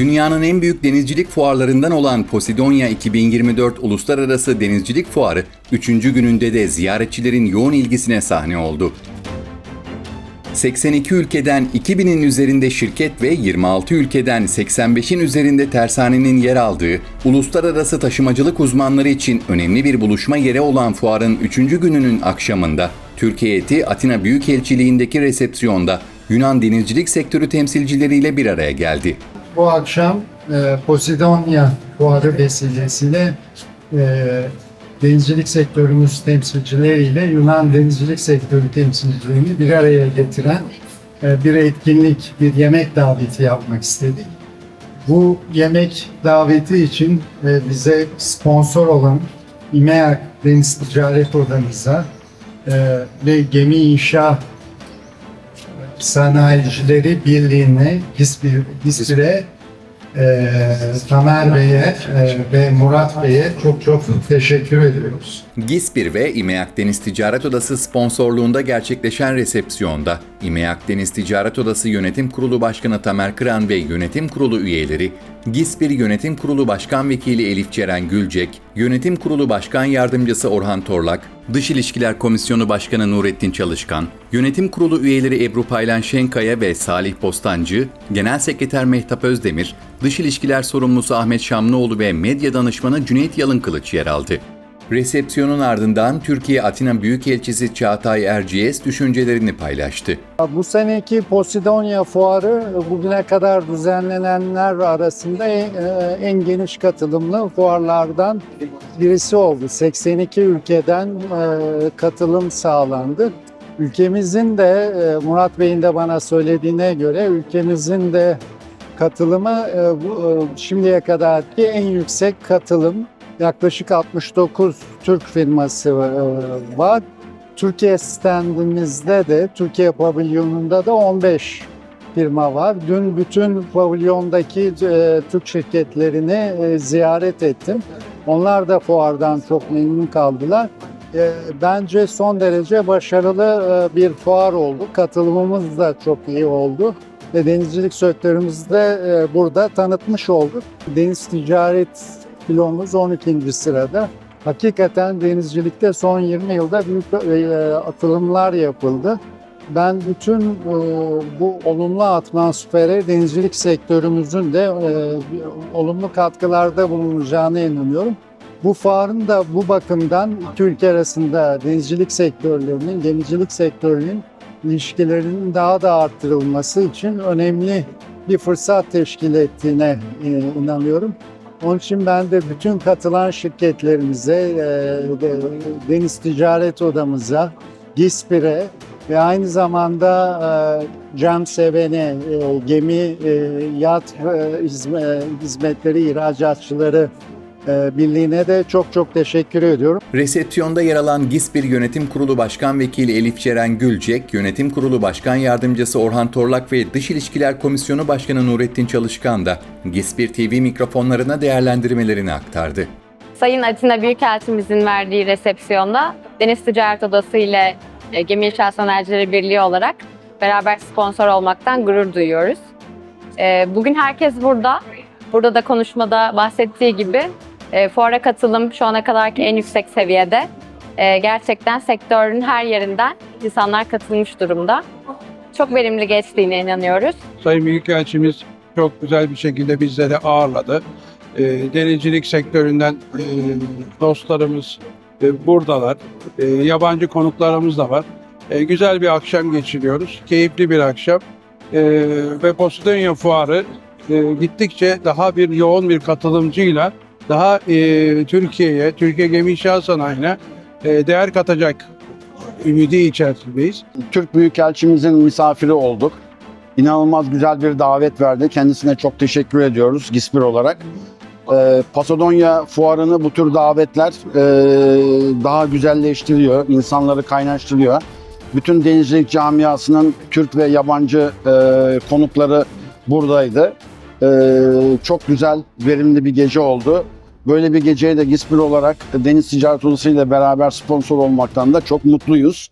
Dünyanın en büyük denizcilik fuarlarından olan Posidonya 2024 Uluslararası Denizcilik Fuarı 3. gününde de ziyaretçilerin yoğun ilgisine sahne oldu. 82 ülkeden 2000'in üzerinde şirket ve 26 ülkeden 85'in üzerinde tersanenin yer aldığı uluslararası taşımacılık uzmanları için önemli bir buluşma yeri olan fuarın 3. gününün akşamında Türkiye heyeti Atina Büyükelçiliğindeki resepsiyonda Yunan denizcilik sektörü temsilcileriyle bir araya geldi. Bu akşam e, Posidonya fuarı vesilesiyle e, denizcilik sektörümüz temsilcileriyle Yunan denizcilik sektörü temsilcilerini bir araya getiren e, bir etkinlik, bir yemek daveti yapmak istedik. Bu yemek daveti için e, bize sponsor olan İMEAK Deniz Ticaret Odamıza e, ve Gemi İnşa Sanayicileri Birliği'ne, GİSBİR, GİSBİR'e, e, Tamer Bey'e e, ve Murat Bey'e çok çok teşekkür ediyoruz. GİSBİR ve İMEAK Deniz Ticaret Odası sponsorluğunda gerçekleşen resepsiyonda İMEAK Deniz Ticaret Odası Yönetim Kurulu Başkanı Tamer Kıran ve Yönetim Kurulu üyeleri, GİSBİR Yönetim Kurulu Başkan Vekili Elif Ceren Gülcek, Yönetim Kurulu Başkan Yardımcısı Orhan Torlak, Dış İlişkiler Komisyonu Başkanı Nurettin Çalışkan, Yönetim Kurulu üyeleri Ebru Paylan Şenkaya ve Salih Postancı, Genel Sekreter Mehtap Özdemir, Dış İlişkiler Sorumlusu Ahmet Şamlıoğlu ve Medya Danışmanı Cüneyt Yalınkılıç yer aldı. Resepsiyonun ardından Türkiye Atina Büyükelçisi Çağatay Erciyes düşüncelerini paylaştı. Bu seneki Posidonya Fuarı bugüne kadar düzenlenenler arasında en, e, en geniş katılımlı fuarlardan birisi oldu. 82 ülkeden e, katılım sağlandı. Ülkemizin de e, Murat Bey'in de bana söylediğine göre ülkemizin de katılımı şimdiye kadarki en yüksek katılım. Yaklaşık 69 Türk firması e, var. Türkiye standımızda de, Türkiye pavilyonunda da 15 firma var. Dün bütün pavilyondaki e, Türk şirketlerini e, ziyaret ettim. Onlar da fuardan çok memnun kaldılar. Bence son derece başarılı bir fuar oldu. Katılımımız da çok iyi oldu. Ve denizcilik sektörümüzde e, burada tanıtmış olduk. Deniz ticaret filomuz 12. sırada. Hakikaten denizcilikte son 20 yılda büyük e, atılımlar yapıldı. Ben bütün e, bu olumlu atmosfere denizcilik sektörümüzün de e, olumlu katkılarda bulunacağına inanıyorum. Bu fuarın da bu bakımdan ülke arasında denizcilik sektörlerinin, denizcilik sektörünün ilişkilerinin daha da arttırılması için önemli bir fırsat teşkil ettiğine inanıyorum. Onun için ben de bütün katılan şirketlerimize, e, de- Deniz Ticaret Odamıza, GİSPİR'e ve aynı zamanda e, Cem Seven'e, e, gemi, yat hizme- hizmetleri ihracatçıları Birliği'ne de çok çok teşekkür ediyorum. Resepsiyonda yer alan GİSBİR Yönetim Kurulu Başkan Vekili Elif Ceren Gülcek, Yönetim Kurulu Başkan Yardımcısı Orhan Torlak ve Dış İlişkiler Komisyonu Başkanı Nurettin Çalışkan da GİSBİR TV mikrofonlarına değerlendirmelerini aktardı. Sayın Atina Büyükelçimizin verdiği resepsiyonda Deniz Ticaret Odası ile e, Gemi İnşaat Sanayicileri Birliği olarak beraber sponsor olmaktan gurur duyuyoruz. E, Bugün herkes burada. Burada da konuşmada bahsettiği gibi e, fuara katılım şu ana kadarki en yüksek seviyede. E, Gerçekten sektörün her yerinden insanlar katılmış durumda. Çok verimli geçtiğine inanıyoruz. Sayın Büyükelçimiz çok güzel bir şekilde bizleri ağırladı. E, denizcilik sektöründen e, dostlarımız e, buradalar. E, yabancı konuklarımız da var. E, güzel bir akşam geçiriyoruz. Keyifli bir akşam. E, ve Posidonya Fuarı e, gittikçe daha bir yoğun bir katılımcıyla daha e, Türkiye'ye, Türkiye Gemi İnşaat Sanayi'ne e, değer katacak ümidi içerisindeyiz. Türk Büyükelçimizin misafiri olduk. İnanılmaz güzel bir davet verdi. Kendisine çok teşekkür ediyoruz GİSPİR olarak. Ee, Pasadonya fuarını bu tür davetler e, daha güzelleştiriyor, insanları kaynaştırıyor. Bütün denizcilik camiasının Türk ve yabancı e, konukları buradaydı. E, çok güzel, verimli bir gece oldu. Böyle bir geceye de GİSPİR olarak Deniz Ticaret Odası ile beraber sponsor olmaktan da çok mutluyuz.